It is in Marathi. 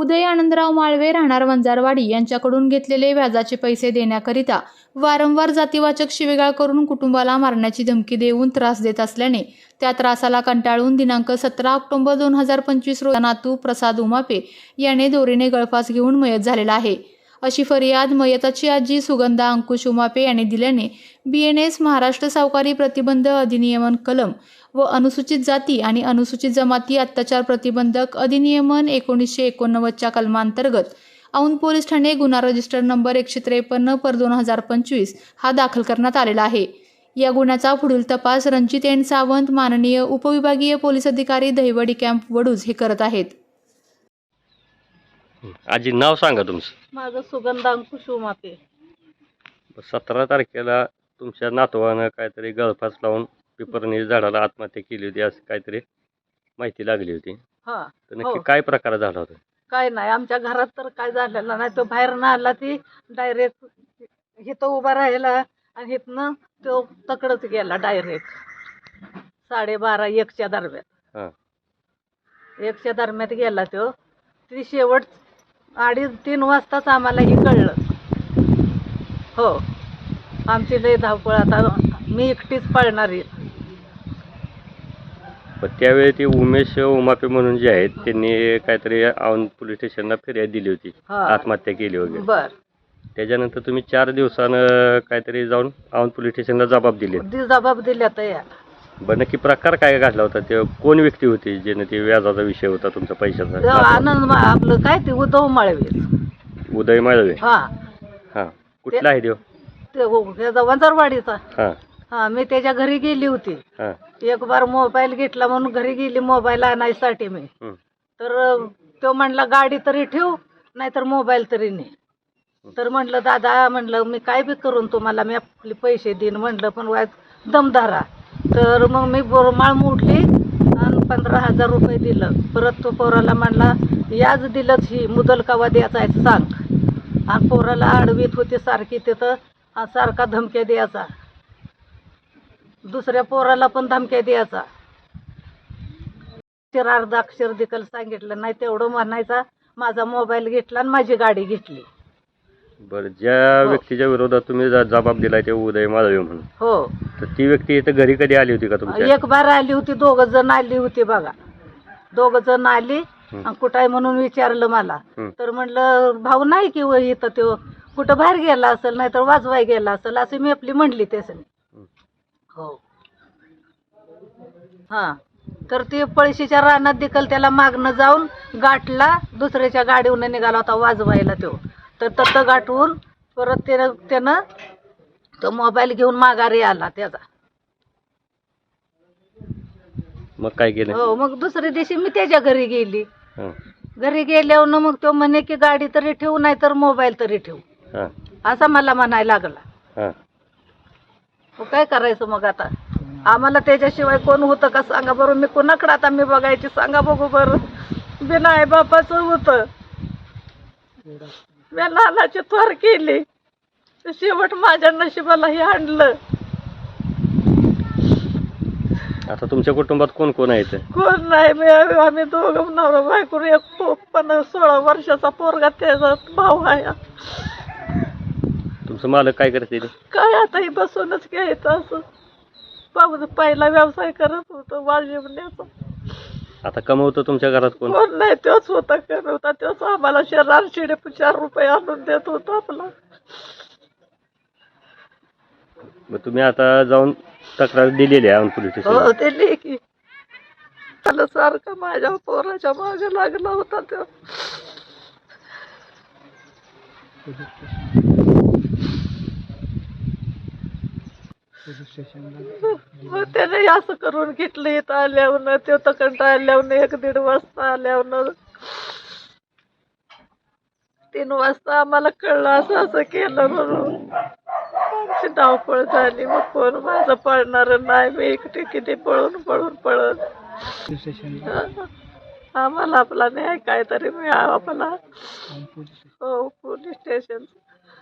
उदय आनंदराव माळवे राहणार वंजारवाडी यांच्याकडून घेतलेले व्याजाचे पैसे देण्याकरिता वारंवार जातीवाचक शिवेगाळ करून कुटुंबाला मारण्याची धमकी देऊन त्रास देत असल्याने त्या त्रासाला कंटाळून दिनांक सतरा ऑक्टोबर दोन हजार पंचवीस रोजी नातू प्रसाद उमापे याने दोरीने गळफास घेऊन मयत झालेला आहे. अशी फरियाद मयताची आजी सुगंधा अंकुश उमापे यांनी दिल्याने बी एन एस महाराष्ट्र सावकारी प्रतिबंध अधिनियमन कलम व अनुसूचित जाती आणि अनुसूचित जमाती अत्याचार प्रतिबंधक अधिनियमन एकोणीसशे एकोणनव्वदच्या कलमांतर्गत औंध पोलीस ठाणे गुन्हा रजिस्टर नंबर एकशे त्रेपन्न पर दोन हजार पंचवीस हा दाखल करण्यात आलेला आहे. या गुन्ह्याचा पुढील तपास रणजित एन सावंत माननीय उपविभागीय पोलीस अधिकारी दहिवडी कॅम्प वडूज हे करत आहेत. आजी नाव सांगा तुमचं. माझं सुगंधा अंकुश उमापे सतरा तारखेला तुमच्या नातवानं काहीतरी गळफास लावून पिपरणी झाडाला आत्महत्या केली होती असं काहीतरी माहिती लागली होती. हा तर नक्की हो. काय प्रकार झाला होता? काय नाही आमच्या घरात तर काय झालेलं नाही. तो बाहेर ना आला ती डायरेक्ट इथं उभा राहिला आणि इथनं तो तकडच गेला डायरेक्ट. साडेबारा एकच्या दरम्यान. हां. एकच्या दरम्यान गेला तो. ती शेवट अडीच तीन वाजताच आम्हाला हे कळलं. हो आमची लय धावपळ आता मी एकटीच पळणारी पण त्यावेळी ते उमेश उमापे म्हणून जे आहेत त्यांनी काहीतरी औंध पोलीस स्टेशनला फिर्याद दिली होती हा. आत्महत्या केली वगैरे. बर. त्याच्यानंतर तुम्ही चार दिवसानं काहीतरी जाऊन औंध पोलीस स्टेशनला जबाब दिले. दी जबाब दिल्या तर या. बरं नक्की प्रकार काय घडला होता? ते कोण व्यक्ती होती ज्याने ते व्याजाचा विषय होता तुमचा पैशाचा? आनंद मा- आपलं काय ते उद्धव माळवे उदय माळवे? हा. हां. कुठला आहे देव ते उ- त्याचा वंजारवाडीचा. हां. हा मी त्याच्या घरी गेली होती. हां. एक बार मोबाईल घेतला म्हणून घरी गेली मोबाईल आणायसाठी मी. हं. तर अं, तो म्हणला गाडी तरी ठेव नाहीतर मोबाईल तरी ने. तर म्हणलं दादा म्हणलं मी काय बी करून तुम्हाला मी आपले पैसे देईन. म्हणलं पण वाय दमदारा तर मग मी बोरमाळ मोडली आणि पंधरा हजार रुपये दिलं. परत तो पोराला म्हणला याज दिलंच ही मुदल कवा द्यायचा आहे सांग. आणि पोराला आडवीत होती सारखी तिथं सारखा धमक्या द्यायचा. दुसऱ्या पोराला पण धमक्या द्यायचा. अक्षर अर्धा अक्षर सांगितलं नाही तेवढं म्हणायचा. माझा मोबाईल घेतला आणि माझी गाडी घेतली. बरं ज्या हो. व्यक्तीच्या विरोधात तुम्ही ज- जबाब दिलाय ते उदय माळवे म्हणून. हो. तर ती व्यक्ती इथं घरी कधी आली होती का तुमच्या? एक बार आली होती दोघ जण आली होती बघा. दोघ जण आली हं. आणि कुठं आहे म्हणून विचारलं मला. हं. तर म्हणलं भाऊ नाही की व इथं तो. कुठं बाहेर गेला असेल नाही तर वाजवाय गेला असेल अशी मी आपली म्हणली त्यासनी. हं. हो. हा. तर ते पळशीच्या रानात देखील त्याला मागणं जाऊन गाठला दुसऱ्याच्या गाडीवरून निघाला होता वाजवायला तो. तर तसं गाठवून परत त्यानं त्यानं तो मोबाईल घेऊन माघारी आला त्याचा. मग काय केलं? हो मग दुसऱ्या दिवशी मी त्याच्या घरी गेली. हां. घरी गेल्यावर मग तो म्हणे की गाडी तरी ठेवू नाही तर मोबाईल तरी ठेवू. हां. असा मला म्हणायला लागला. हां. मग काय करायचं मग आता? आम्हाला त्याच्याशिवाय कोण होतं का सांगा बरं? मी कोणाकडे आता मी बघायची? सांगा बघू बरं. बिना आई बापाचं होतं. मी लहानाची थोर केली. शेवट माझ्या नशिबाला हे आणलं. आता तुमच्या कुटुंबात कोण कोण आहे इथं? कोण नाही मी आम्ही दोघं नवरा बायको एक पो- पण सोळा वर्षाचा पोरगा त्याचा भाऊ आहे. तुमचं मालक काय करते ते? काय आता हे बसूनच घ्यायचं असं. पाहू पहिला व्यवसाय करत होतो वाजवण्याचा आता कमवतो तुमच्या घरात कोण? कोण नाही तोच होता करत होता तोच आम्हाला शहरात शिडे चार रुपये आणून देत होता आपला. मग तुम्ही आता जाऊन तक्रार दिलेली आहे पोलीस हो स्टेशन ते लेकी त्याला सारखा माझ्या पोराच्या मागे लागला होता तो. मग त्याने असं करून घेतलं इथं आल्यावर ते तकडं आल्यावर एक दीड वाजता आल्यावर तीन वाजता आम्हाला कळलं असं असं केलं म्हणून आमची धावपळ झाली मग कोण माझं पळणार नाही मी एकटी किती पळून पळून पळत आम्हाला आपला न्याय काहीतरी मिळावा आपला हो पोलीस स्टेशन.